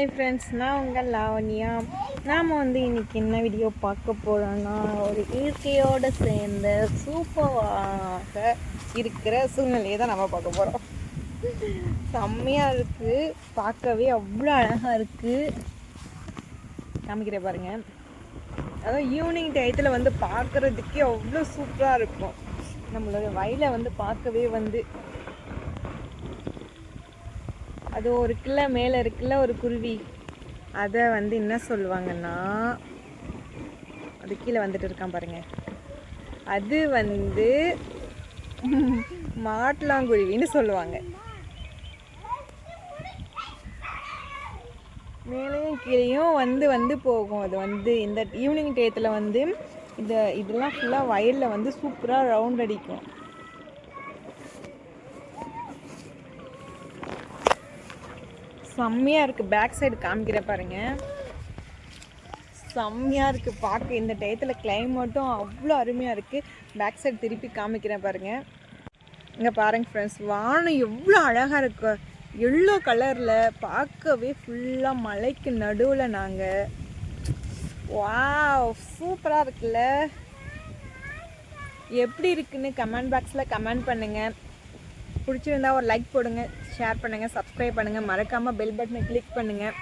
Hi friends நான் உங்கள் லாவண்யா. நாம் வந்து இன்றைக்கி என்ன வீடியோ பார்க்க போகிறோன்னா ஒரு இயற்கையோடு சேர்ந்த சூப்பராக இருக்கிற சூழ்நிலையை தான் நம்ம பார்க்க போகிறோம் செம்மையாக இருக்குது பார்க்கவே அவ்வளோ அழகாக இருக்குது காமிக்கிறேன் பாருங்கள் அதான் ஈவினிங் டயத்தில் வந்து பார்க்குறதுக்கே அவ்வளோ சூப்பராக இருக்கும். நம்மளோட வயலை வந்து பார்க்கவே வந்து அது ஒரு கிளை மேலே இருக்குல்ல ஒரு குருவி. அதை வந்து என்ன சொல்லுவாங்கன்னா அது கீழே வந்துட்டு இருக்கான் பாருங்க. அது வந்து மாட்டுலாங்குருவின்னு சொல்லுவாங்க. மேலேயும் கீழேயும் வந்து வந்து போகும். அது வந்து இந்த ஈவினிங் டயத்தில் வந்து இந்த இதெல்லாம் ஃபுல்லாக வயலில் வந்து சூப்பராக ரவுண்ட் அடிக்கும். செம்மையாக இருக்குது பேக் சைடு காமிக்கிற பாருங்க. செம்மையாக இருக்குது பார்க்க இந்த டயத்தில் கிளைமேட்டும் அவ்வளோ அருமையாக இருக்குது பேக் சைடு திருப்பி காமிக்கிறேன் பாருங்கள் இங்கே பாருங்க ஃப்ரெண்ட்ஸ் வானம் எவ்வளோ அழகாக இருக்கு. எல்லோ கலரில் பார்க்கவே ஃபுல்லாக மலைக்கு நடுவில் நாங்கள் வா சூப்பராக இருக்குல்ல. எப்படி இருக்குன்னு கமெண்ட் பாக்ஸில் கமெண்ட் பண்ணுங்கள் பிடிச்சிருந்தா ஒரு லைக் போடுங்க ஷேர் பண்ணுங்கள் சப்ஸ்கிரைப் பண்ணுங்கள் மறக்காமல் பெல் பட்டனை கிளிக் பண்ணுங்கள்